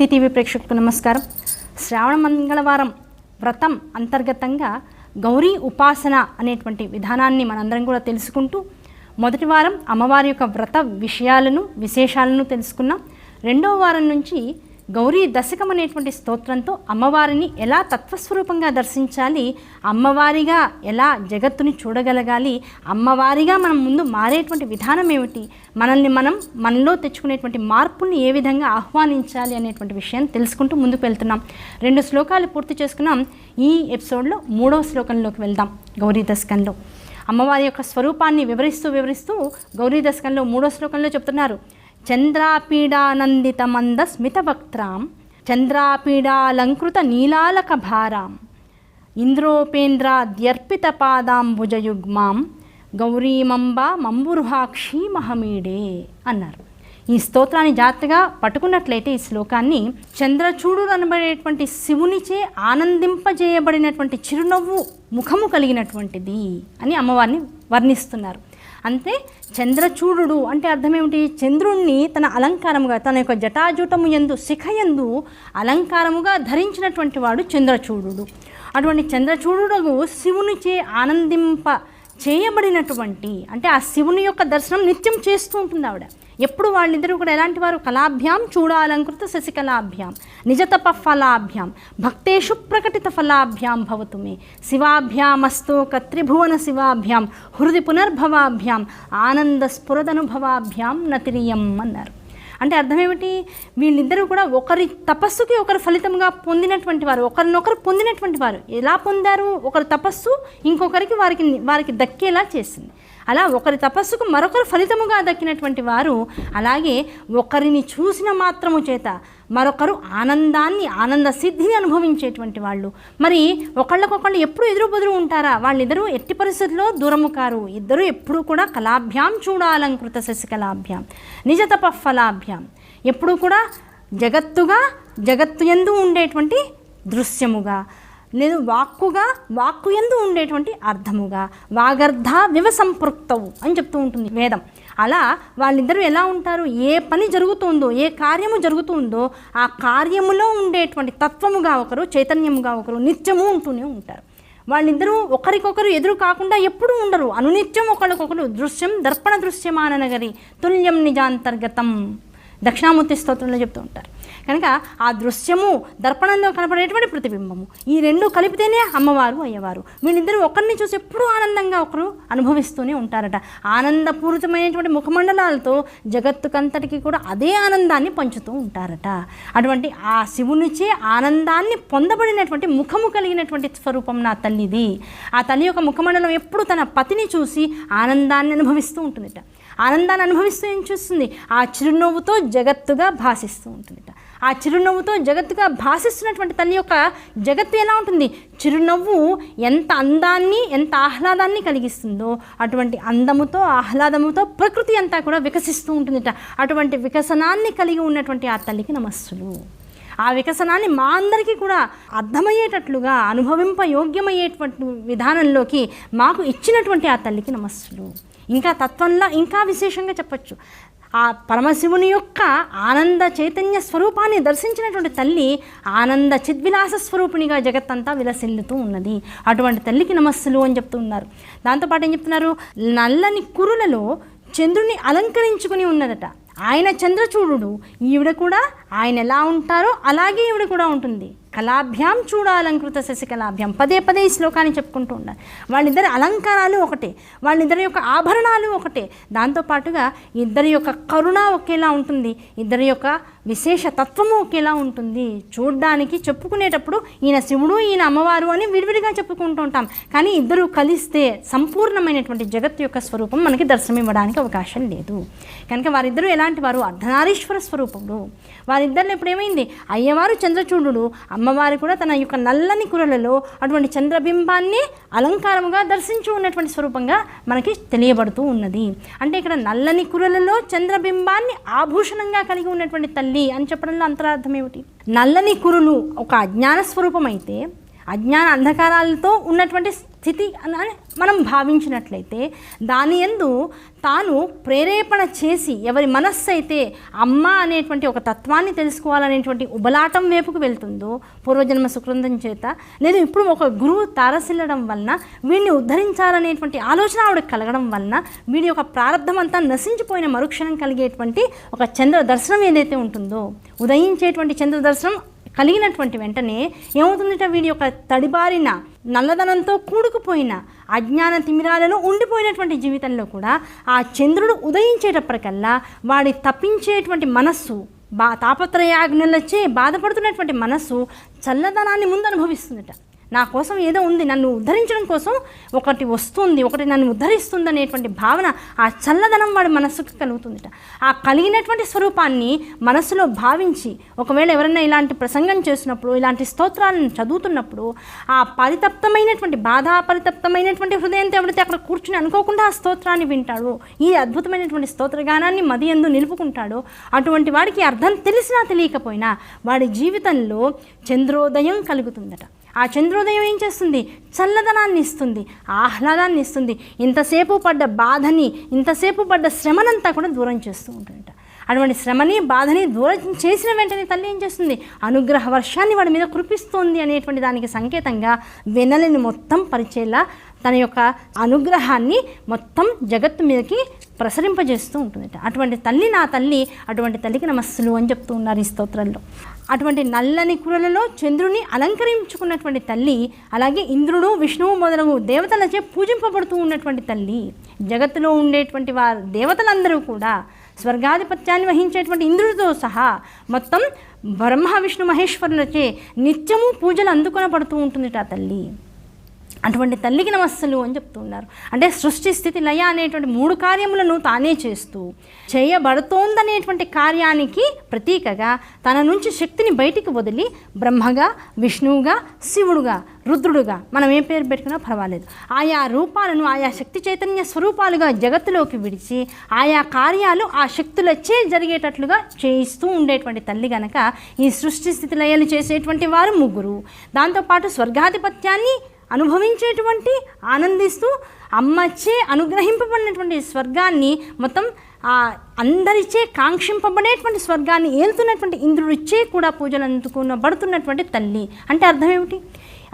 భక్తి టీవీ ప్రేక్షకులకు నమస్కారం. శ్రావణ మంగళవారం వ్రతం అంతర్గతంగా గౌరీ ఉపాసన అనేటువంటి విధానాన్ని మనందరం కూడా తెలుసుకుంటూ మొదటి వారం అమ్మవారి యొక్క వ్రత విషయాలను విశేషాలను తెలుసుకున్నాం. రెండవ వారం నుంచి గౌరీ దశకం అనేటువంటి స్తోత్రంతో అమ్మవారిని ఎలా తత్వస్వరూపంగా దర్శించాలి అమ్మవారిగా ఎలా జగత్తుని చూడగలగాలి అమ్మవారిగా మనం ముందు మారేటువంటి విధానం ఏమిటి మనల్ని మనం మనలో తెచ్చుకునేటువంటి మార్పుల్ని ఏ విధంగా ఆహ్వానించాలి అనేటువంటి విషయాన్ని తెలుసుకుంటూ ముందుకు వెళ్తున్నాం. రెండు శ్లోకాలు పూర్తి చేసుకున్నాం. ఈ ఎపిసోడ్లో మూడవ శ్లోకంలోకి వెళ్దాం గౌరీ దశకంలో. అమ్మవారి యొక్క స్వరూపాన్ని వివరిస్తూ వివరిస్తూ గౌరీ దశకంలో మూడో శ్లోకంలో చెప్తున్నారు. చంద్రాపీడానందిత మంద చంద్రాపీడాలంకృత నీలాలక భారాం ఇంద్రోపేంద్రాద్యర్పిత పాదాంబుజయుగ్మాం గౌరీమంబ మంబురుహాక్షి మహమీడే అన్నారు. ఈ స్తోత్రాన్ని జాగ్రత్తగా పట్టుకున్నట్లయితే ఈ శ్లోకాన్ని చంద్రచూడు అనబడేటువంటి శివునిచే ఆనందింపజేయబడినటువంటి చిరునవ్వు ముఖము కలిగినటువంటిది అని అమ్మవారిని వర్ణిస్తున్నారు. అంతే చంద్రచూడు అంటే అర్థం ఏమిటి చంద్రుణ్ణి తన అలంకారముగా తన యొక్క జటాజూటము ఎందు శిఖయందు అలంకారముగా ధరించినటువంటి వాడు చంద్రచూడు అటువంటి చంద్రచూడు శివునిచే ఆనందింప చేయబడినటువంటి అంటే ఆ శివుని యొక్క దర్శనం నిత్యం చేస్తూ ఉంటుంది ఆవిడ. ఎప్పుడు వాళ్ళిద్దరూ కూడా ఎలాంటి వారు కళాభ్యాం చూడాలంకృత శశికళాభ్యాం నిజతప ఫలాభ్యాం భక్తేషు ప్రకటిత ఫలాభ్యాం భవతు మే శివాభ్యామస్తోక త్రిభువన శివాభ్యాం హృది పునర్భవాభ్యాం ఆనంద స్ఫురదనుభవాభ్యాం నతిరియం అన్నారు. అంటే అర్థం ఏమిటి వీళ్ళిద్దరూ కూడా ఒకరి తపస్సుకి ఒకరు ఫలితంగా పొందినటువంటి వారు ఒకరినొకరు పొందినటువంటి వారు. ఎలా పొందారు? ఒకరి తపస్సు ఇంకొకరికి వారికి వారికి దక్కేలా చేసింది. అలా ఒకరి తపస్సుకు మరొకరు ఫలితముగా దక్కినటువంటి వారు అలాగే ఒకరిని చూసిన మాత్రము చేత మరొకరు ఆనందాన్ని ఆనంద సిద్ధిని అనుభవించేటువంటి వాళ్ళు. మరి ఒకళ్ళకొకళ్ళు ఎప్పుడు ఎదురు బదురు ఉంటారా? వాళ్ళిద్దరూ ఎట్టి పరిస్థితుల్లో దూరము కారు. ఇద్దరు ఎప్పుడూ కూడా కళాభ్యాం చూడాలంకృత శశికళాభ్యాం. నిజతప ఫలాభ్యాం. ఎప్పుడూ కూడా జగత్తుగా జగత్తు ఎందు ఉండేటువంటి దృశ్యముగా. లేదు వాక్కుగా వాక్కు ఎందు ఉండేటువంటి అర్థముగా వాగర్ధ వివ సంపృక్తవు అని చెప్తూ ఉంటుంది వేదం. అలా వాళ్ళిద్దరూ ఎలా ఉంటారు? ఏ పని జరుగుతుందో ఏ కార్యము జరుగుతుందో ఆ కార్యములో ఉండేటువంటి తత్వముగా ఒకరు చైతన్యముగా ఒకరు నిత్యము ఉంటూనే ఉంటారు. వాళ్ళిద్దరూ ఒకరికొకరు ఎదురు కాకుండా ఎప్పుడూ ఉండరు. అనునిత్యం ఒకరికొకరు దృశ్యం దర్పణ దృశ్యమాననగరి తుల్యం నిజాంతర్గతం. దక్షిణామూర్తి స్తోత్రంలో చెప్తూ ఉంటారు. కనుక ఆ దృశ్యము దర్పణంలో కనపడేటువంటి ప్రతిబింబము. ఈ రెండు కలిపితేనే అమ్మవారు అయ్యవారు. వీళ్ళిద్దరూ ఒకరిని చూసి ఎప్పుడూ ఆనందంగా ఒకరు అనుభవిస్తూనే ఉంటారట. ఆనందపూరితమైనటువంటి ముఖమండలాలతో జగత్తుకంతటికి కూడా అదే ఆనందాన్ని పంచుతూ ఉంటారట. అటువంటి ఆ శివునిచే ఆనందాన్ని పొందబడినటువంటి ముఖము కలిగినటువంటి స్వరూపం నా తల్లిది. ఆ తల్లి యొక్క ముఖమండలం ఎప్పుడు తన పతిని చూసి ఆనందాన్ని అనుభవిస్తూ ఉంటుందిట. ఆనందాన్ని అనుభవిస్తూ ఏం చూస్తుంది? ఆ చిరునవ్వుతో జగత్తుగా భాషిస్తూ ఉంటుందిట. ఆ చిరునవ్వుతో జగత్తుగా భాషిస్తున్నటువంటి తల్లి యొక్క జగత్తు ఎలా ఉంటుంది? చిరునవ్వు ఎంత అందాన్ని ఎంత ఆహ్లాదాన్ని కలిగిస్తుందో అటువంటి అందముతో ఆహ్లాదముతో ప్రకృతి అంతా కూడా వికసిస్తూ ఉంటుందిట. అటువంటి వికసనాన్ని కలిగి ఉన్నటువంటి ఆ తల్లికి నమస్సులు. ఆ వికసనాన్ని మా అందరికీ కూడా అర్థమయ్యేటట్లుగా అనుభవింప యోగ్యమయ్యేటువంటి విధానంలోకి మాకు ఇచ్చినటువంటి ఆ తల్లికి నమస్సులు. ఇంకా తత్వంలో ఇంకా విశేషంగా చెప్పచ్చు. ఆ పరమశివుని యొక్క ఆనంద చైతన్య స్వరూపాన్ని దర్శించినటువంటి తల్లి ఆనంద చిద్విలాస స్వరూపిణిగా జగత్తంతా విలసిల్లుతూ ఉన్నది. అటువంటి తల్లికి నమస్సులు అని చెప్తూ ఉన్నారు. దాంతోపాటు ఏం చెప్తున్నారు? నల్లని కురులలో చంద్రుని అలంకరించుకుని ఉన్నదట. ఆయన చంద్రచూడు ఈవిడ కూడా ఆయన ఎలా ఉంటారో అలాగే ఈవిడ కూడా ఉంటుంది. కళాభ్యాం చూడాలంకృత శశికళాభ్యాం. పదే పదే ఈ శ్లోకాన్ని చెప్పుకుంటూ ఉండాలి. వాళ్ళిద్దరి అలంకారాలు ఒకటే. వాళ్ళిద్దరి యొక్క ఆభరణాలు ఒకటే. దాంతోపాటుగా ఇద్దరి యొక్క కరుణ ఒకేలా ఉంటుంది. ఇద్దరి యొక్క విశేష తత్వము ఒకేలా ఉంటుంది. చూడడానికి చెప్పుకునేటప్పుడు ఈయన శివుడు ఈయన అమ్మవారు అని విడివిడిగా చెప్పుకుంటూ ఉంటాం. కానీ ఇద్దరు కలిస్తే సంపూర్ణమైనటువంటి జగత్ యొక్క స్వరూపం మనకి దర్శనం ఇవ్వడానికి అవకాశం లేదు. కనుక వారిద్దరూ ఎలాంటి వారు? అర్ధనారీశ్వర స్వరూపములు వారిద్దరిలో ఇప్పుడు ఏమైంది అయ్యవారు చంద్రచూడు అమ్మవారు కూడా తన యొక్క నల్లని కురలలో అటువంటి చంద్రబింబాన్ని అలంకారముగా దర్శించు ఉన్నటువంటి స్వరూపంగా మనకి తెలియబడుతూ ఉన్నది. అంటే ఇక్కడ నల్లని కురలలో చంద్రబింబాన్ని ఆభూషణంగా కలిగి ఉన్నటువంటి తల్లి అని చెప్పడంలో అంతరార్థం ఏమిటి? నల్లని కురులు ఒక అజ్ఞాన స్వరూపం అయితే అజ్ఞాన అంధకారాలతో ఉన్నటువంటి స్థితి అని మనం భావించినట్లయితే దాని ఎందు తాను ప్రేరేపణ చేసి ఎవరి మనస్సు అయితే అమ్మ అనేటువంటి ఒక తత్వాన్ని తెలుసుకోవాలనేటువంటి ఉబలాటం వైపుకు వెళ్తుందో పూర్వజన్మ సుకృందం చేత లేదు ఇప్పుడు ఒక గురువు తారసిల్లడం వలన వీడిని ఉద్ధరించాలనేటువంటి ఆలోచన ఆవిడకి కలగడం వలన వీడి యొక్క ప్రారంధం అంతా నశించిపోయిన మరుక్షణం కలిగేటువంటి ఒక చంద్ర దర్శనం ఏదైతే ఉంటుందో ఉదయించేటువంటి చంద్ర దర్శనం కలిగినటువంటి వెంటనే ఏమవుతుందంటే వీడి యొక్క తడిబారిన నల్లదనంతో కూడుకుపోయిన అజ్ఞాన తిమిరాలలో ఉండిపోయినటువంటి జీవితంలో కూడా ఆ చంద్రుడు ఉదయించేటప్పటికల్లా వాడి తప్పించేటువంటి మనస్సు బా తాపత్రయాజ్ఞలచే బాధపడుతున్నటువంటి మనస్సు చల్లదనాన్ని ముందు అనుభవిస్తుందట నా కోసం ఏదో ఉంది నన్ను ఉద్ధరించడం కోసం ఒకటి వస్తుంది ఒకటి నన్ను ఉద్ధరిస్తుంది అనేటువంటి భావన ఆ చల్లదనం వాడి మనస్సుకు కలుగుతుందిట. ఆ కలిగినటువంటి స్వరూపాన్ని మనస్సులో భావించి ఒకవేళ ఎవరైనా ఇలాంటి ప్రసంగం చేసినప్పుడు ఇలాంటి స్తోత్రాలను చదువుతున్నప్పుడు ఆ పరితప్తమైనటువంటి బాధా పరితప్తమైనటువంటి హృదయంతో ఎవరైతే అక్కడ కూర్చుని అనుకోకుండా ఆ స్తోత్రాన్ని వింటాడో ఈ అద్భుతమైనటువంటి స్తోత్రగానాన్ని మది ఎందు నిలుపుకుంటాడో అటువంటి వాడికి అర్థం తెలిసినా తెలియకపోయినా వాడి జీవితంలో చంద్రోదయం కలుగుతుందట. ఆ చంద్రోదయం ఏం చేస్తుంది? చల్లదనాన్ని ఇస్తుంది ఆహ్లాదాన్ని ఇస్తుంది. ఇంతసేపు పడ్డ బాధని ఇంతసేపు పడ్డ శ్రమనంతా కూడా దూరం చేస్తూ ఉంటుందట. అటువంటి శ్రమని బాధని దూరం చేసిన వెంటనే తల్లి ఏం చేస్తుంది? అనుగ్రహ వర్షాన్ని వాడి మీద కురిపిస్తోంది అనేటువంటి దానికి సంకేతంగా వెన్నెలని మొత్తం పరిచేలా తన యొక్క అనుగ్రహాన్ని మొత్తం జగత్తు మీదకి ప్రసరింపజేస్తూ ఉంటుందట. అటువంటి తల్లి నా తల్లి అటువంటి తల్లికి నమస్సులు అని చెప్తూ ఉన్నారు ఈ స్తోత్రంలో. అటువంటి నల్లని కురలలో చంద్రుని అలంకరించుకున్నటువంటి తల్లి అలాగే ఇంద్రుడు విష్ణువు మొదలగు దేవతలచే పూజింపబడుతూ ఉన్నటువంటి తల్లి జగత్తులో ఉండేటువంటి వారు దేవతలందరూ కూడా స్వర్గాధిపత్యాన్ని వహించేటువంటి ఇంద్రుడితో సహా మొత్తం బ్రహ్మ విష్ణు మహేశ్వరులచే నిత్యము పూజలు అందుకొనబడుతూ ఉంటుంది ఆ తల్లి. అటువంటి తల్లికి నమస్సులు అని చెప్తున్నారు. అంటే సృష్టి స్థితి లయ అనేటువంటి మూడు కార్యములను తానే చేస్తూ చేయబడుతోందనేటువంటి కార్యానికి ప్రతీకగా తన నుంచి శక్తిని బయటికి వదిలి బ్రహ్మగా విష్ణువుగా శివుడుగా రుద్రుడుగా మనం ఏ పేరు పెట్టుకున్నా పర్వాలేదు. ఆయా రూపాలను ఆయా శక్తి చైతన్య స్వరూపాలుగా జగత్తులోకి విడిచి ఆయా కార్యాలు ఆ శక్తులచ్చే జరిగేటట్లుగా చేయిస్తూ ఉండేటువంటి తల్లి గనక ఈ సృష్టి స్థితి లయలు చేసేటువంటి వారు ముగ్గురు. దాంతోపాటు స్వర్గాధిపత్యాన్ని అనుభవించేటువంటి ఆనందిస్తూ అమ్మచ్చే అనుగ్రహింపబడినటువంటి స్వర్గాన్ని మొత్తం అందరిచే కాంక్షింపబడేటువంటి స్వర్గాన్ని ఏలుతున్నటువంటి ఇంద్రుడిచ్చే కూడా పూజలు అందుకునబడుతున్నటువంటి తల్లి. అంటే అర్థం ఏమిటి?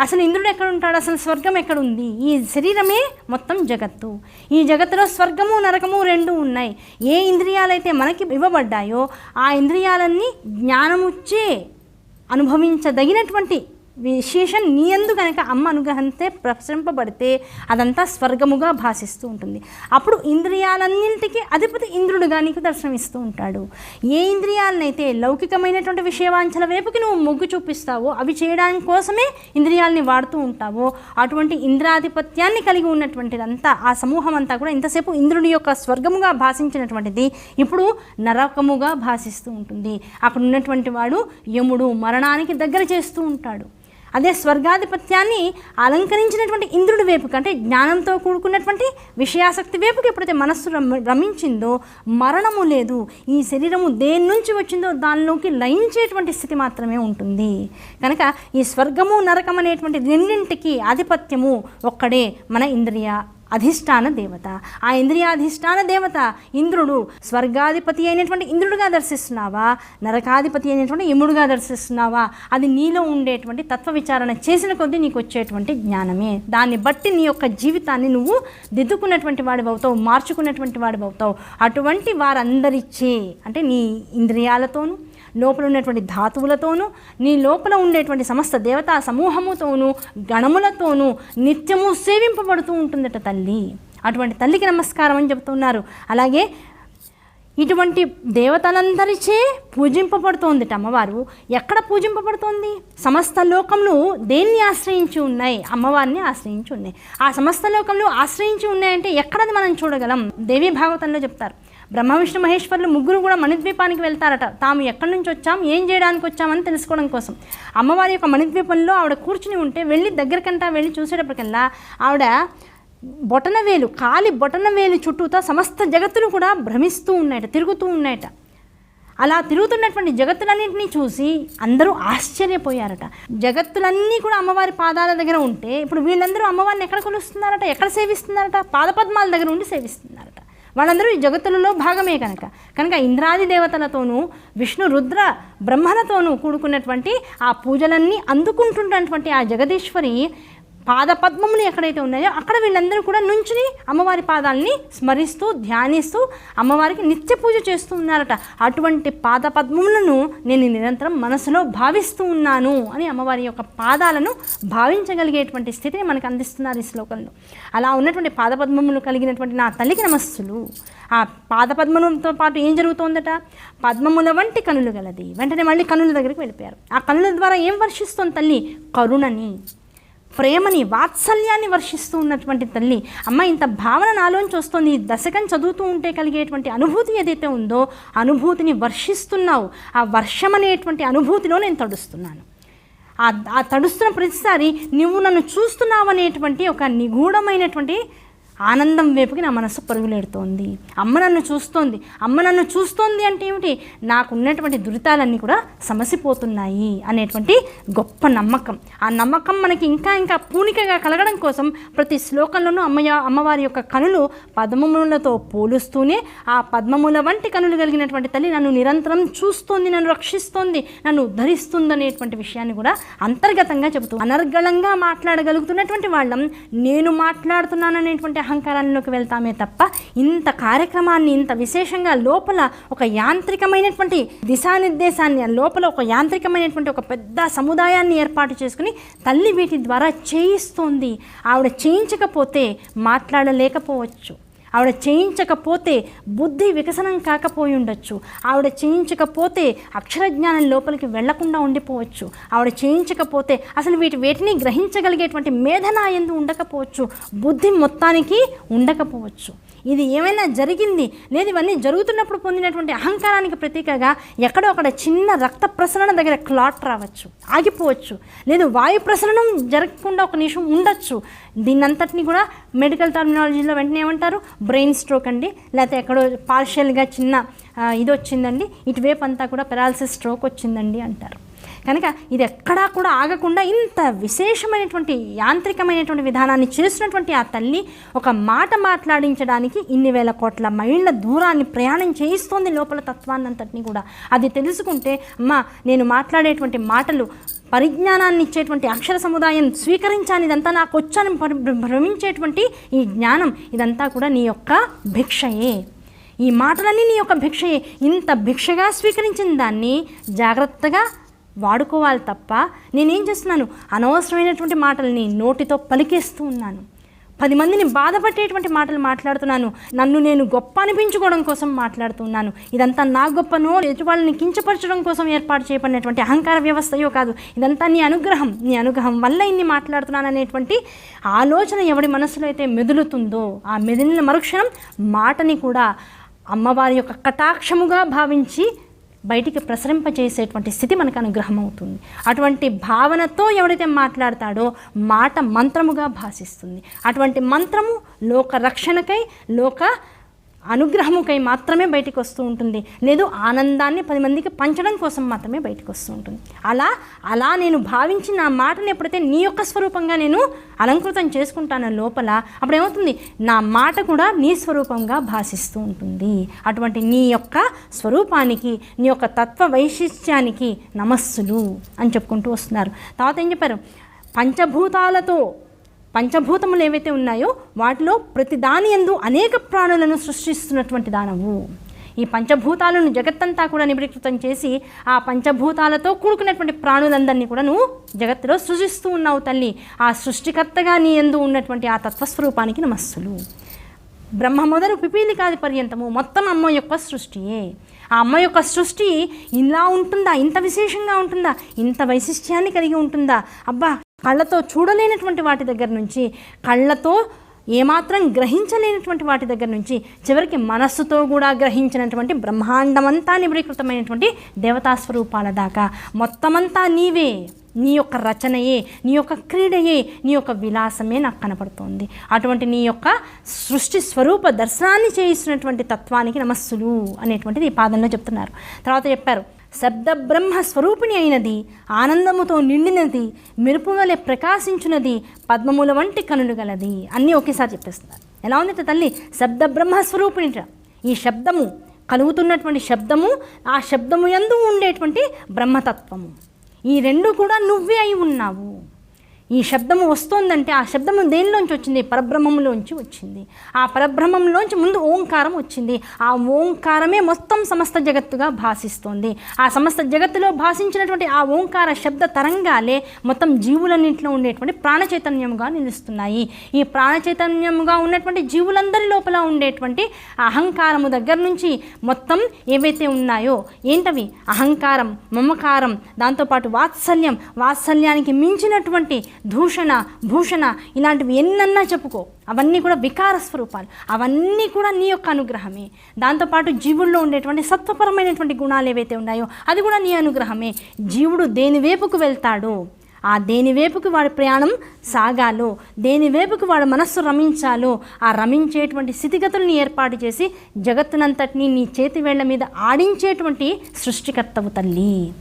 అసలు ఇంద్రుడు ఎక్కడ ఉంటాడు అసలు స్వర్గం ఎక్కడ ఉంది ఈ శరీరమే మొత్తం జగత్తు. ఈ జగత్తులో స్వర్గము నరకము రెండు ఉన్నాయి. ఏ ఇంద్రియాలైతే మనకి ఇవ్వబడ్డాయో ఆ ఇంద్రియాలన్నీ జ్ఞానముచ్చే అనుభవించదగినటువంటి విశేషం నీయందు కనుక అమ్మ అనుగ్రహంతో ప్రసరింపబడితే అదంతా స్వర్గముగా భాషిస్తూ ఉంటుంది. అప్పుడు ఇంద్రియాలన్నింటికి అధిపతి ఇంద్రుడుగా నీకు దర్శనమిస్తూ ఉంటాడు. ఏ ఇంద్రియాలనైతే లౌకికమైనటువంటి విషయవాంఛల వైపుకి నువ్వు మొగ్గు చూపిస్తావో అవి చేయడానికి కోసమే ఇంద్రియాలని వాడుతూ ఉంటావో అటువంటి ఇంద్రాధిపత్యాన్ని కలిగి ఉన్నటువంటిదంతా ఆ సమూహం అంతా కూడా ఇంతసేపు ఇంద్రుడి యొక్క స్వర్గముగా భాషించినటువంటిది ఇప్పుడు నరకముగా భాషిస్తూ ఉంటుంది. అక్కడ ఉన్నటువంటి వాడు యముడు మరణానికి దగ్గర చేస్తూ ఉంటాడు. అదే స్వర్గాధిపత్యాన్ని అలంకరించినటువంటి ఇంద్రుడి వైపుకి అంటే జ్ఞానంతో కూడుకున్నటువంటి విషయాసక్తి వైపుకి ఎప్పుడైతే మనస్సు రమించిందో మరణము లేదు ఈ శరీరము దేని నుంచి వచ్చిందో దానిలోకి లయించేటువంటి స్థితి మాత్రమే ఉంటుంది. కనుక ఈ స్వర్గము నరకం అనేటువంటి రెండింటికి ఆధిపత్యము ఒక్కడే మన ఇంద్రియ అధిష్టాన దేవత. ఆ ఇంద్రియాధిష్టాన దేవత ఇంద్రుడు. స్వర్గాధిపతి అయినటువంటి ఇంద్రుడుగా దర్శిస్తున్నావా? నరకాధిపతి అయినటువంటి యముడుగా దర్శిస్తున్నావా? అది నీలో ఉండేటువంటి తత్వ విచారణ చేసిన కొద్దీ నీకు వచ్చేటువంటి జ్ఞానమే. దాన్ని బట్టి నీ యొక్క జీవితాన్ని నువ్వు దిద్దుకున్నటువంటి వాడివి అవుతావు మార్చుకున్నటువంటి వాడివి అవుతావు అటువంటి వారందరిచ్చే అంటే నీ ఇంద్రియాలతోనూ లోపల ఉన్నటువంటి ధాతువులతోనూ నీ లోపల ఉండేటువంటి సమస్త దేవతా సమూహముతోనూ గణములతోనూ నిత్యము సేవింపబడుతూ ఉంటుందట తల్లి. అటువంటి తల్లికి నమస్కారం అని చెబుతున్నారు అలాగే ఇటువంటి దేవతలందరిచే పూజింపబడుతోందిట అమ్మవారు. ఎక్కడ పూజింపబడుతోంది? సమస్త లోకములు దేన్ని ఆశ్రయించి ఉన్నాయి? అమ్మవారిని ఆశ్రయించి ఉన్నాయి. ఆ సమస్త లోకములు ఆశ్రయించి ఉన్నాయంటే ఎక్కడది మనం చూడగలం? దేవీ భాగవతంలో చెప్తారు. బ్రహ్మ విష్ణు మహేశ్వరులు ముగ్గురు కూడా మణిద్వీపానికి వెళ్తారట. తాము ఎక్కడి నుంచి వచ్చాం? ఏం చేయడానికి వచ్చామని తెలుసుకోవడం కోసం. అమ్మవారి యొక్క మణిద్వీపంలో ఆవిడ కూర్చుని ఉంటే వెళ్ళి దగ్గరకంటా వెళ్ళి చూసేటప్పటికల్లా ఆవిడ బొటన వేలు కాలి బొటన వేలు చుట్టూతో సమస్త జగత్తును కూడా భ్రమిస్తూ ఉన్నాయట తిరుగుతూ ఉన్నాయట. అలా తిరుగుతున్నటువంటి జగత్తులన్నింటినీ చూసి అందరూ ఆశ్చర్యపోయారట. జగత్తులన్నీ కూడా అమ్మవారి పాదాల దగ్గర ఉంటే ఇప్పుడు వీళ్ళందరూ అమ్మవారిని ఎక్కడ కొలుస్తున్నారట? ఎక్కడ సేవిస్తున్నారట? పాదపద్మాల దగ్గర ఉండి సేవిస్తున్నారట. వాళ్ళందరూ ఈ జగత్తులలో భాగమే కనుక. కనుక ఇంద్రాది దేవతలతోనూ విష్ణు రుద్ర బ్రహ్మలతోనూ కూడుకున్నటువంటి ఆ పూజలన్నీ అందుకుంటున్నటువంటి ఆ జగదీశ్వరి పాదపద్మములు ఎక్కడైతే ఉన్నాయో అక్కడ వీళ్ళందరూ కూడా నుంచుని అమ్మవారి పాదాలని స్మరిస్తూ ధ్యానిస్తూ అమ్మవారికి నిత్య పూజ చేస్తూ ఉన్నారట. అటువంటి పాదపద్మములను నేను నిరంతరం మనసులో భావిస్తూ ఉన్నాను అని అమ్మవారి యొక్క పాదాలను భావించగలిగేటువంటి స్థితిని మనకు అందిస్తున్నారు ఈ శ్లోకంలో. అలా ఉన్నటువంటి పాదపద్మములు కలిగినటువంటి నా తల్లికి నమస్సులు. ఆ పాదపద్మములతో పాటు ఏం జరుగుతోందట? పద్మముల వంటి కనులు గలది. వెంటనే మళ్ళీ కనుల దగ్గరికి వెళ్ళిపోయారు. ఆ కనుల ద్వారా ఏం వర్షిస్తోంది తల్లి? కరుణని. ప్రేమని వాత్సల్యాన్ని వర్షిస్తూ ఉన్నటువంటి తల్లి అమ్మ ఇంత భావన నాలోంచి వస్తుంది ఈ దశకం చదువుతూ ఉంటే కలిగేటువంటి అనుభూతి ఏదైతే ఉందో అనుభూతిని వర్షిస్తున్నావు. ఆ వర్షం అనేటువంటి అనుభూతిలో నేను తడుస్తున్నాను. ఆ ఆ తడుస్తున్న ప్రతిసారి నువ్వు నన్ను చూస్తున్నావు అనేటువంటి ఒక నిగూఢమైనటువంటి ఆనందం వైపుకి నా మనసు పరుగులెడుతోంది అమ్మ నన్ను చూస్తోంది. అమ్మ నన్ను చూస్తోంది అంటే ఏమిటి? నాకు ఉన్నటువంటి దురితాలన్నీ కూడా సమసిపోతున్నాయి అనేటువంటి గొప్ప నమ్మకం. ఆ నమ్మకం మనకి ఇంకా ఇంకా పూనికగా కలగడం కోసం ప్రతి శ్లోకంలోనూ అమ్మయ అమ్మవారి యొక్క కనులు పద్మములతో పోలుస్తూనే ఆ పద్మముల వంటి కనులు కలిగినటువంటి తల్లి నన్ను నిరంతరం చూస్తోంది నన్ను రక్షిస్తోంది నన్ను ఉద్ధరిస్తుంది అనేటువంటి విషయాన్ని కూడా అంతర్గతంగా చెబుతూ అనర్గళంగా మాట్లాడగలుగుతున్నటువంటి వాళ్ళం. నేను మాట్లాడుతున్నాననేటువంటి అహంకారాల్లోకి వెళ్తామే తప్ప ఇంత కార్యక్రమాన్ని ఇంత విశేషంగా లోపల ఒక యాంత్రికమైనటువంటి దిశానిర్దేశాన్ని లోపల ఒక యాంత్రికమైనటువంటి ఒక పెద్ద సముదాయాన్ని ఏర్పాటు చేసుకుని తల్లి వీటి ద్వారా చేయిస్తోంది. ఆవిడ చేయించకపోతే మాట్లాడలేకపోవచ్చు. ఆవిడ చేయించకపోతే బుద్ధి వికసనం కాకపోయి ఉండొచ్చు ఆవిడ చేయించకపోతే అక్షరజ్ఞానం లోపలికి వెళ్ళకుండా ఉండిపోవచ్చు. ఆవిడ చేయించకపోతే అసలు వీటి వేటిని గ్రహించగలిగేటువంటి మేధన ఎందు ఉండకపోవచ్చు. బుద్ధి మొత్తానికి ఉండకపోవచ్చు. ఇది ఏమైనా జరిగింది? లేదు ఇవన్నీ జరుగుతున్నప్పుడు పొందినటువంటి అహంకారానికి ప్రతీకగా ఎక్కడో అక్కడ చిన్న రక్త ప్రసరణ దగ్గర క్లాట్ రావచ్చు ఆగిపోవచ్చు. లేదు వాయు ప్రసరణం జరగకుండా ఒక నిమిషం ఉండొచ్చు. దీన్నంతటిని కూడా మెడికల్ టర్మినాలజీలో వెంటనే ఏమంటారు? బ్రెయిన్ స్ట్రోక్ అండి. లేకపోతే ఎక్కడో పార్షియల్గా చిన్న ఇది వచ్చిందండి. ఇటువైపు అంతా కూడా పెరాలసిస్ స్ట్రోక్ వచ్చిందండి అంటారు. కనుక ఇది ఎక్కడా కూడా ఆగకుండా ఇంత విశేషమైనటువంటి యాంత్రికమైనటువంటి విధానాన్ని చేసినటువంటి ఆ తల్లి ఒక మాట మాట్లాడించడానికి ఇన్ని వేల కోట్ల మైళ్ళ దూరాన్ని ప్రయాణం చేయిస్తోంది లోపల తత్వాన్నంతటిని కూడా. అది తెలుసుకుంటే అమ్మ నేను మాట్లాడేటువంటి మాటలు పరిజ్ఞానాన్ని ఇచ్చేటువంటి అక్షర సముదాయం స్వీకరించాను ఇదంతా నాకు వచ్చాను భ్రమించేటువంటి ఈ జ్ఞానం ఇదంతా కూడా నీ యొక్క భిక్షయే. ఈ మాటలన్నీ నీ యొక్క భిక్షయే. ఇంత భిక్షగా స్వీకరించిన దాన్ని జాగ్రత్తగా వాడుకోవాలి తప్ప నేనేం చేస్తున్నాను? అనవసరమైనటువంటి మాటల్ని నోటితో పలికేస్తూ ఉన్నాను. పది మందిని బాధపడేటువంటి మాటలు మాట్లాడుతున్నాను. నన్ను నేను గొప్ప అనిపించుకోవడం కోసం మాట్లాడుతున్నాను ఇదంతా నా గొప్పనో ఎదుటివాళ్ళని కించపరచడం కోసం ఏర్పాటు చేయబడినటువంటి అహంకార వ్యవస్థయో కాదు. ఇదంతా నీ అనుగ్రహం. నీ అనుగ్రహం వల్ల ఇన్ని మాట్లాడుతున్నాను అనేటువంటి ఆలోచన ఎవడి మనసులో అయితే మెదులుతుందో ఆ మెదిలిన మరుక్షణం మాటని కూడా అమ్మవారి యొక్క కటాక్షముగా భావించి బయటికి ప్రసరింపజేసేటువంటి స్థితి మనకు అనుగ్రహం అవుతుంది అటువంటి భావనతో ఎవడైతే మాట్లాడతాడో మాట మంత్రముగా భాషిస్తుంది. అటువంటి మంత్రము లోక రక్షణకై లోక అనుగ్రహముకై మాత్రమే బయటకు వస్తూ ఉంటుంది. లేదు ఆనందాన్ని పది మందికి పంచడం కోసం మాత్రమే బయటకు వస్తూ ఉంటుంది. అలా అలా నేను భావించి నా మాటను ఎప్పుడైతే నీ యొక్క స్వరూపంగా నేను అలంకృతం చేసుకుంటాను లోపల అప్పుడు ఏమవుతుంది నా మాట కూడా నీ స్వరూపంగా భాషిస్తూ ఉంటుంది. అటువంటి నీ యొక్క స్వరూపానికి నీ యొక్క తత్వ వైశిష్ట్యానికి నమస్సులు అని చెప్పుకుంటూ వస్తున్నారు. తర్వాత ఏం చెప్పారు? పంచభూతాలతో పంచభూతములు ఏవైతే ఉన్నాయో వాటిలో ప్రతి దాని ఎందు అనేక ప్రాణులను సృష్టిస్తున్నటువంటి దానవు. ఈ పంచభూతాలను జగత్తంతా కూడా నిబిడీకృతం చేసి ఆ పంచభూతాలతో కూడుకున్నటువంటి ప్రాణులందరినీ కూడా నువ్వు జగత్తులో సృజిస్తూ ఉన్నావు తల్లి. ఆ సృష్టికర్తగా నీ ఎందు ఉన్నటువంటి ఆ తత్వస్వరూపానికి నమస్సులు. బ్రహ్మ మొదలు పిపీలికాది పర్యంతము మొత్తం అమ్మ యొక్క సృష్టియే. ఆ అమ్మ యొక్క సృష్టి ఇలా ఉంటుందా? ఇంత విశేషంగా ఉంటుందా? ఇంత వైశిష్ట్యాన్ని కలిగి ఉంటుందా? అబ్బా కళ్ళతో చూడలేనటువంటి వాటి దగ్గర నుంచి కళ్ళతో ఏమాత్రం గ్రహించలేనటువంటి వాటి దగ్గర నుంచి చివరికి మనస్సుతో కూడా గ్రహించినటువంటి బ్రహ్మాండమంతా నిబిడీకృతమైనటువంటి దేవతా స్వరూపాల దాకా. మొత్తమంతా నీవే. నీ యొక్క రచనయే నీ యొక్క క్రీడయే నీ యొక్క విలాసమే నాకు కనపడుతోంది. అటువంటి నీ యొక్క సృష్టి స్వరూప దర్శనాన్ని చేయిస్తున్నటువంటి తత్వానికి నమస్సులు అనేటువంటిది ఈ పాదంలో చెప్తున్నారు. తర్వాత చెప్పారు శబ్ద బ్రహ్మ స్వరూపిణి అయినది ఆనందముతో నిండినది మెరుపు వలె ప్రకాశించున్నది పద్మముల వంటి కనులు గలది అన్నీ ఒకేసారి చెప్పేస్తున్నారు. ఎలా ఉంది తల్లి? శబ్ద బ్రహ్మ స్వరూపిణిట ఈ శబ్దము కలుగుతున్నటువంటి శబ్దము ఆ శబ్దము యందు ఉండేటువంటి బ్రహ్మతత్వము. ఈ రెండు కూడా నువ్వే అయి ఉన్నావు. ఈ శబ్దము వస్తోందంటే ఆ శబ్దము దేనిలోంచి వచ్చింది? పరబ్రహ్మంలోంచి వచ్చింది. ఆ పరబ్రహ్మంలోంచి ముందు ఓంకారం వచ్చింది. ఆ ఓంకారమే మొత్తం సమస్త జగత్తుగా భాషిస్తోంది. ఆ సమస్త జగత్తులో భాషించినటువంటి ఆ ఓంకార శబ్ద తరంగాలే మొత్తం జీవులన్నింటిలో ఉండేటువంటి ప్రాణచైతన్యముగా నిలుస్తున్నాయి. ఈ ప్రాణచైతన్యముగా ఉన్నటువంటి జీవులందరి లోపల ఉండేటువంటి అహంకారము దగ్గర నుంచి మొత్తం ఏవైతే ఉన్నాయో ఏంటవి? అహంకారం మమకారం దాంతోపాటు వాత్సల్యం. వాత్సల్యానికి మించినటువంటి దూషణ భూషణ ఇలాంటివి ఎన్నన్నా చెప్పుకో. అవన్నీ కూడా వికార స్వరూపాలు. అవన్నీ కూడా నీ యొక్క అనుగ్రహమే. దాంతోపాటు జీవుల్లో ఉండేటువంటి సత్వపరమైనటువంటి గుణాలు ఏవైతే ఉన్నాయో అది కూడా నీ అనుగ్రహమే. జీవుడు దేని వైపుకు వెళ్తాడు ఆ దేని వైపుకి వాడి ప్రయాణం సాగాలో దేని వైపుకి వాడు మనస్సు రమించాలో ఆ రమించేటువంటి స్థితిగతుల్ని ఏర్పాటు చేసి జగత్తునంతటినీ నీ చేతి వేళ్ళ మీద ఆడించేటువంటి సృష్టికర్తవు తల్లి.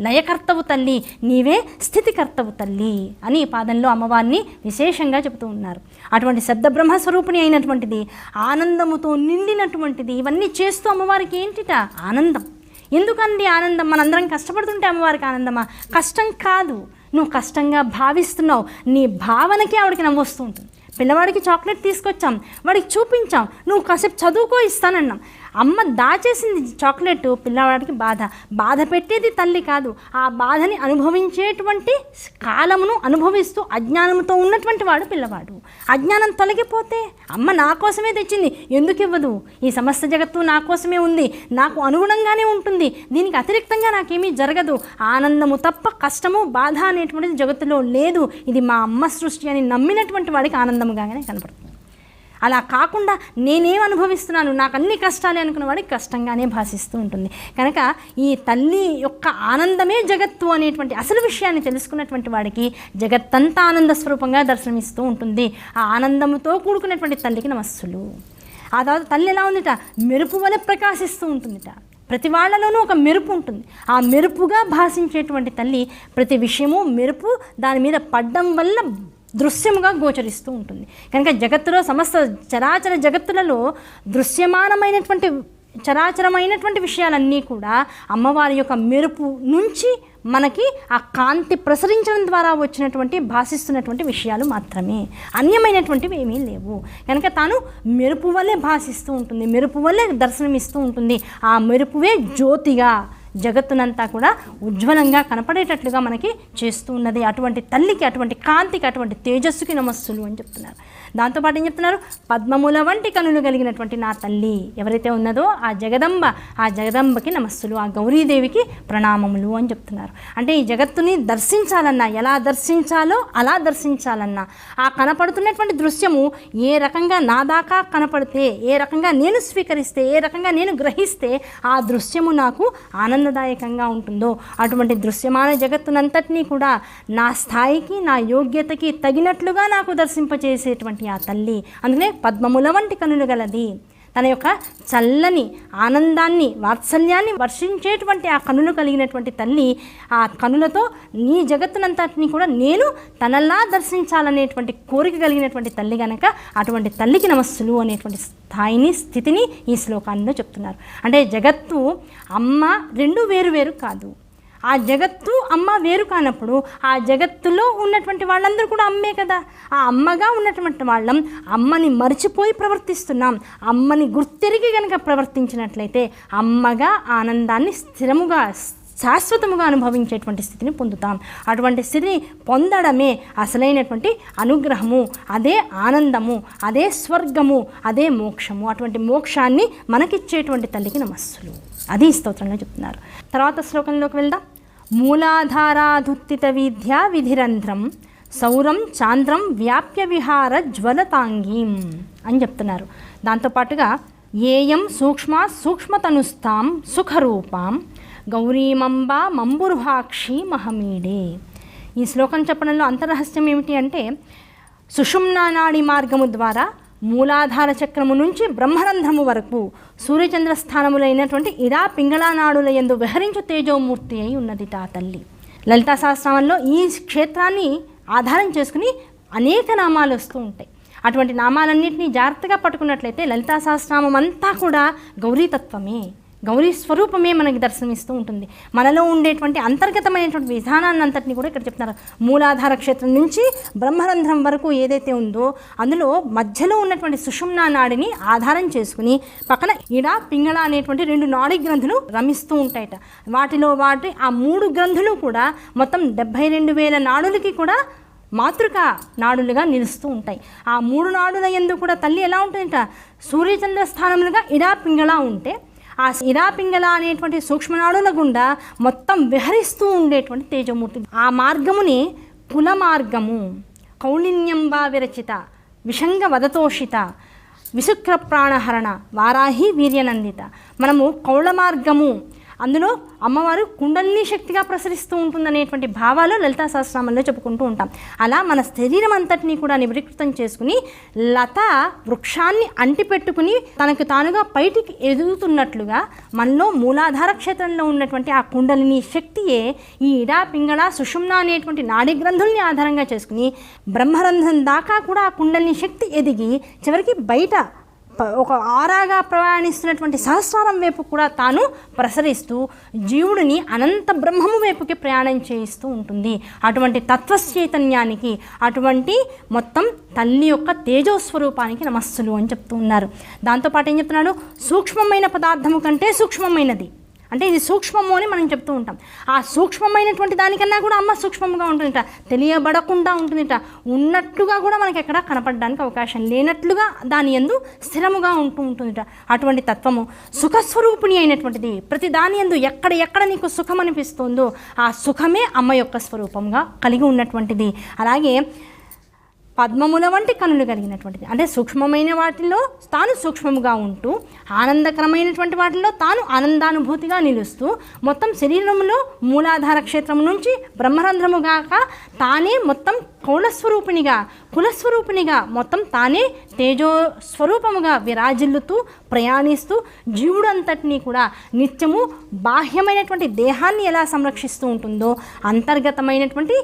లయకర్తవు తల్లి నీవే స్థితికర్తవు తల్లి అని ఈ పాదంలో అమ్మవారిని విశేషంగా చెబుతూ ఉన్నారు. అటువంటి శబ్ద బ్రహ్మస్వరూపిణి అయినటువంటిది ఆనందముతో నిండినటువంటిది ఇవన్నీ చేస్తూ అమ్మవారికి ఏంటిట? ఆనందం. ఎందుకండి ఆనందం? మనందరం కష్టపడుతుంటే అమ్మవారికి ఆనందమా? కష్టం కాదు. నువ్వు కష్టంగా భావిస్తున్నావు. నీ భావనకి ఆవిడకి నవ్వొస్తూ ఉంటుంది. పిల్లవాడికి చాక్లెట్ తీసుకొచ్చాం వాడికి చూపించాం. నువ్వు కాసేపు చదువుకో ఇస్తానన్నాం. అమ్మ దాచేసింది చాక్లెట్ పిల్లవాడికి బాధ. బాధ పెట్టేది తల్లి కాదు. ఆ బాధని అనుభవించేటువంటి కాలమును అనుభవిస్తూ అజ్ఞానంతో ఉన్నటువంటి వాడు పిల్లవాడు. అజ్ఞానం తొలగిపోతే అమ్మ నా కోసమే తెచ్చింది. ఎందుకు ఇవ్వదు? ఈ సమస్త జగత్తు నా కోసమే ఉంది. నాకు అనుగుణంగానే ఉంటుంది. దీనికి అతిరిక్తంగా నాకేమీ జరగదు. ఆనందము తప్ప కష్టము బాధ అనేటువంటిది జగత్తులో లేదు. ఇది మా అమ్మ సృష్టి అని నమ్మినటువంటి వాడికి ఆనందముగానే కనపడుతుంది. అలా కాకుండా నేనేం అనుభవిస్తున్నాను? నాకు అన్ని కష్టాలే అనుకున్న వాడికి కష్టంగానే భాషిస్తూ ఉంటుంది. కనుక ఈ తల్లి యొక్క ఆనందమే జగత్తు అనేటువంటి అసలు విషయాన్ని తెలుసుకున్నటువంటి వాడికి జగత్తంతా ఆనంద స్వరూపంగా దర్శనమిస్తూ ఉంటుంది. ఆ ఆనందంతో కూడుకున్నటువంటి తల్లికి నమస్సులు. ఆ తర్వాత తల్లి ఎలా ఉందిట? మెరుపు వలె ప్రకాశిస్తూ ఉంటుందిట. ప్రతి వాళ్ళలోనూ ఒక మెరుపు ఉంటుంది. ఆ మెరుపుగా భాషించేటువంటి తల్లి ప్రతి విషయము మెరుపు దాని మీద పడ్డం వల్ల దృశ్యముగా గోచరిస్తూ ఉంటుంది. కనుక జగత్తులో సమస్త చరాచర జగత్తులలో దృశ్యమానమైనటువంటి చరాచరమైనటువంటి విషయాలన్నీ కూడా అమ్మవారి యొక్క మెరుపు నుంచి మనకి ఆ కాంతి ప్రసరించడం ద్వారా వచ్చినటువంటి భాషిస్తున్నటువంటి విషయాలు మాత్రమే. అన్యమైనటువంటివి ఏమీ లేవు. కనుక తాను మెరుపు వల్లే భాషిస్తూ ఉంటుంది మెరుపు వల్లే దర్శనమిస్తూ ఉంటుంది. ఆ మెరుపువే జ్యోతిగా జగత్తునంతా కూడా ఉజ్వలంగా కనపడేటట్లుగా మనకి చేస్తూ ఉన్నది. అటువంటి తల్లికి అటువంటి కాంతికి అటువంటి తేజస్సుకి నమస్సులు అని చెప్తున్నారు. దాంతోపాటు ఏం చెప్తున్నారు? పద్మముల వంటి కనులు కలిగినటువంటి నా తల్లి ఎవరైతే ఉన్నదో ఆ జగదంబ ఆ జగదంబకి నమస్సులు ఆ గౌరీదేవికి ప్రణామములు అని చెప్తున్నారు. అంటే ఈ జగత్తుని దర్శించాలన్నా ఎలా దర్శించాలో అలా దర్శించాలన్నా ఆ కనపడుతున్నటువంటి దృశ్యము ఏ రకంగా నా దాకా కనపడితే ఏ రకంగా నేను స్వీకరిస్తే ఏ రకంగా నేను గ్రహిస్తే ఆ దృశ్యము నాకు ఆనందదాయకంగా ఉంటుందో అటువంటి దృశ్యమాన జగత్తునంతటినీ కూడా నా స్థాయికి నా యోగ్యతకి తగినట్లుగా నాకు దర్శింపచేసేటువంటి ఆ తల్లి అందుకనే పద్మముల వంటి కనులు గలది. తన యొక్క చల్లని ఆనందాన్ని వాత్సల్యాన్ని వర్షించేటువంటి ఆ కనులు కలిగినటువంటి తల్లి ఆ కనులతో నీ జగత్తునంతటిని కూడా నేను తనలా దర్శించాలనేటువంటి కోరిక కలిగినటువంటి తల్లి గనక అటువంటి తల్లికి నమస్సులు అనేటువంటి స్థాయిని స్థితిని ఈ శ్లోకాల్లో చెప్తున్నారు. అంటే జగత్తు అమ్మ రెండు వేరు వేరు కాదు. ఆ జగత్తు అమ్మ వేరు కానప్పుడు ఆ జగత్తులో ఉన్నటువంటి వాళ్ళందరూ కూడా అమ్మే కదా. ఆ అమ్మగా ఉన్నటువంటి వాళ్ళం అమ్మని మర్చిపోయి ప్రవర్తిస్తున్నాం. అమ్మని గుర్తెరిగి కనుక ప్రవర్తించినట్లయితే అమ్మగా ఆనందాన్ని స్థిరముగా శాశ్వతముగా అనుభవించేటువంటి స్థితిని పొందుతాం. అటువంటి స్థితిని పొందడమే అసలైనటువంటి అనుగ్రహము అదే ఆనందము అదే స్వర్గము అదే మోక్షము. అటువంటి మోక్షాన్ని మనకిచ్చేటువంటి తల్లికి నమస్సులు. అది స్తోత్రంగా చెప్తున్నారు. తర్వాత శ్లోకంలోకి వెళ్దాం. మూలాధారాధుత్తిత విద్యా విధిరంధ్రం సౌరం చాంద్రం వ్యాప్య విహార జ్వలతాంగీం అని చెప్తున్నారు. దాంతోపాటుగా ఏయం సూక్ష్మ సూక్ష్మతనుస్తాం సుఖరూపాం గౌరీమంబ మంబురుహాక్షి మహమీడే. ఈ శ్లోకం చెప్పడంలో అంతరహస్యం ఏమిటి అంటే సుషుమ్నానాడి మార్గము ద్వారా మూలాధార చక్రము నుంచి బ్రహ్మరంధ్రము వరకు సూర్యచంద్ర స్థానములైనటువంటి ఇడా పింగళా నాడుల ఎందు విహరించు తేజోమూర్తి అయి ఉన్నది తా తల్లి. లలితా సహస్రామంలో ఈ క్షేత్రాన్ని ఆధారం చేసుకుని అనేక నామాలు వస్తూ ఉంటాయి. అటువంటి నామాలన్నింటినీ జాగ్రత్తగా పట్టుకున్నట్లయితే లలితా సహస్రామం అంతా కూడా గౌరీతత్వమే. గౌరీ స్వరూపమే మనకి దర్శనమిస్తూ ఉంటుంది. మనలో ఉండేటువంటి అంతర్గతమైనటువంటి విధానాన్ని అంతటిని కూడా ఇక్కడ చెప్తున్నారు. మూలాధార క్షేత్రం నుంచి బ్రహ్మరంధ్రం వరకు ఏదైతే ఉందో అందులో మధ్యలో ఉన్నటువంటి సుషుమ్నా నాడిని ఆధారం చేసుకుని పక్కన ఇడ పింగళ అనేటువంటి రెండు నాడి గ్రంథులు రమిస్తూ ఉంటాయట. వాటిలో వాటి ఆ మూడు గ్రంథులు కూడా మొత్తం డెబ్భై రెండు వేల నాడులకి కూడా మాతృక నాడులుగా నిలుస్తూ ఉంటాయి. ఆ మూడు నాడుల ఎందు కూడా తల్లి ఎలా ఉంటుందంట? సూర్యచంద్ర స్థానములుగా ఇడా పింగళ ఉంటే ఆ ఇరాపింగళ అనేటువంటి సూక్ష్మనాడుల గుండా మొత్తం విహరిస్తూ ఉండేటువంటి తేజమూర్తి. ఆ మార్గముని కుల మార్గము కౌళిన్యంబా విరచిత విషంగ వదతోషిత విశుక్ర ప్రాణహరణ వారాహి వీర్యనందిత. మనము కౌళ మార్గము అందులో అమ్మవారు కుండలిని శక్తిగా ప్రసరిస్తూ ఉంటుందనేటువంటి భావాలు లలితా సహస్రామంలో చెప్పుకుంటూ ఉంటాం. అలా మన శరీరం అంతటినీ కూడా నివృత్తం చేసుకుని లత వృక్షాన్ని అంటిపెట్టుకుని తనకు తానుగా బయటికి ఎదుగుతున్నట్లుగా మనలో మూలాధార క్షేత్రంలో ఉన్నటువంటి ఆ కుండలిని శక్తియే ఈ ఇడా పింగళ సుషుమ్న అనేటువంటి నాడి గ్రంథుల్ని ఆధారంగా చేసుకుని బ్రహ్మరంధ్రం దాకా కూడా ఆ కుండలిని శక్తి ఎదిగి చివరికి బయట ఒక ఆరాగా ప్రయాణిస్తున్నటువంటి సహస్రారం వైపు కూడా తాను ప్రసరిస్తూ జీవుడిని అనంత బ్రహ్మము వైపుకి ప్రయాణం చేయిస్తూ ఉంటుంది. అటువంటి తత్వచైతన్యానికి అటువంటి మొత్తం తల్లి యొక్క తేజోస్వరూపానికి నమస్సులు అని చెప్తూ ఉన్నారు. దాంతోపాటు ఏం చెప్తున్నాడు? సూక్ష్మమైన పదార్థము కంటే సూక్ష్మమైనది. అంటే ఇది సూక్ష్మము అని మనం చెప్తూ ఉంటాం. ఆ సూక్ష్మమైనటువంటి దానికన్నా కూడా అమ్మ సూక్ష్మంగా ఉంటుందిట. తెలియబడకుండా ఉంటుందిట. ఉన్నట్టుగా కూడా మనకి ఎక్కడ కనపడడానికి అవకాశం లేనట్లుగా దాని ఎందు స్థిరముగా ఉంటూ ఉంటుందిట. అటువంటి తత్వము సుఖస్వరూపిణి అయినటువంటిది. ప్రతి దాని ఎందు ఎక్కడ ఎక్కడ నీకు సుఖం అనిపిస్తుందో ఆ సుఖమే అమ్మ యొక్క స్వరూపంగా కలిగి ఉన్నటువంటిది. అలాగే పద్మముల వంటి కనులు కలిగినటువంటిది. అంటే సూక్ష్మమైన వాటిలో తాను సూక్ష్మముగా ఉంటూ ఆనందకరమైనటువంటి వాటిలో తాను ఆనందానుభూతిగా నిలుస్తూ మొత్తం శరీరంలో మూలాధార క్షేత్రం నుంచి బ్రహ్మరంధ్రము కాక తానే మొత్తం కౌళస్వరూపిణిగా కులస్వరూపిణిగా మొత్తం తానే తేజో స్వరూపముగా విరాజిల్లుతూ ప్రయాణిస్తూ జీవుడంతటినీ కూడా నిత్యము బాహ్యమైనటువంటి దేహాన్ని ఎలా సంరక్షిస్తూ ఉంటుందో అంతర్గతమైనటువంటి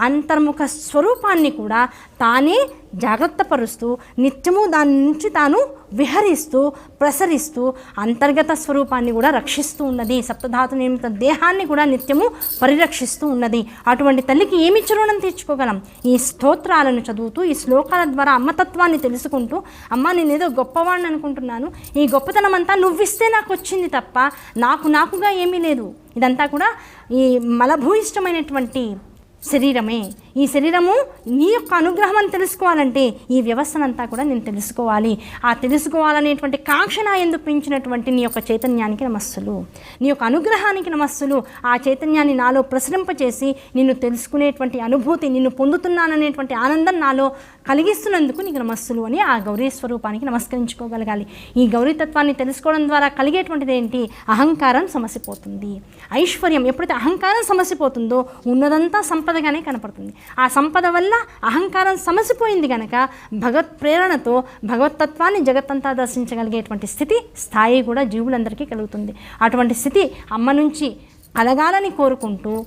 అంతర్ముఖ స్వరూపాన్ని కూడా తానే జాగ్రత్తపరుస్తూ నిత్యము దాని నుంచి తాను విహరిస్తూ ప్రసరిస్తూ అంతర్గత స్వరూపాన్ని కూడా రక్షిస్తూ ఉన్నది. సప్తధాతు నిర్మిత దేహాన్ని కూడా నిత్యము పరిరక్షిస్తూ ఉన్నది. అటువంటి తల్లికి ఏమి రుణం తీర్చుకోగలం? ఈ స్తోత్రాలను చదువుతూ ఈ శ్లోకాల ద్వారా అమ్మతత్వాన్ని తెలుసుకుంటూ అమ్మ నేను ఏదో గొప్పవాడిని అనుకుంటున్నాను. ఈ గొప్పతనం అంతా నువ్విస్తే నాకు వచ్చింది తప్ప నాకు నాకుగా ఏమీ లేదు. ఇదంతా కూడా ఈ మలభూయిష్టమైనటువంటి శరీరమే ఈ శరీరము నీ యొక్క అనుగ్రహం అని తెలుసుకోవాలంటే ఈ వ్యవస్థనంతా కూడా నేను తెలుసుకోవాలి. ఆ తెలుసుకోవాలనేటువంటి కాంక్ష నా ఎందుకు పెంచినటువంటి నీ యొక్క చైతన్యానికి నమస్సులు. నీ యొక్క అనుగ్రహానికి నమస్సులు. ఆ చైతన్యాన్ని నాలో ప్రసరింపచేసి నిన్ను తెలుసుకునేటువంటి అనుభూతి నిన్ను పొందుతున్నాననేటువంటి ఆనందం నాలో కలిగిస్తున్నందుకు నీకు నమస్సులు అని ఆ గౌరీ స్వరూపానికి నమస్కరించుకోగలగాలి. ఈ గౌరీ తత్వాన్ని తెలుసుకోవడం ద్వారా కలిగేటువంటిది ఏంటి? అహంకారం సమసిపోతుంది. ఐశ్వర్యం ఎప్పుడైతే అహంకారం సమసిపోతుందో ఉన్నదంతా సంపదగానే కనపడుతుంది. ఆ సంపద వల్ల అహంకారం సమసిపోయింది గనక భగవత్ ప్రేరణతో భగవతత్వాన్ని జగత్తంతా దర్శించగలిగేటువంటి స్థితి స్థాయి కూడా జీవులందరికీ కలుగుతుంది. అటువంటి స్థితి అమ్మ నుంచి కలగాలని కోరుకుంటూ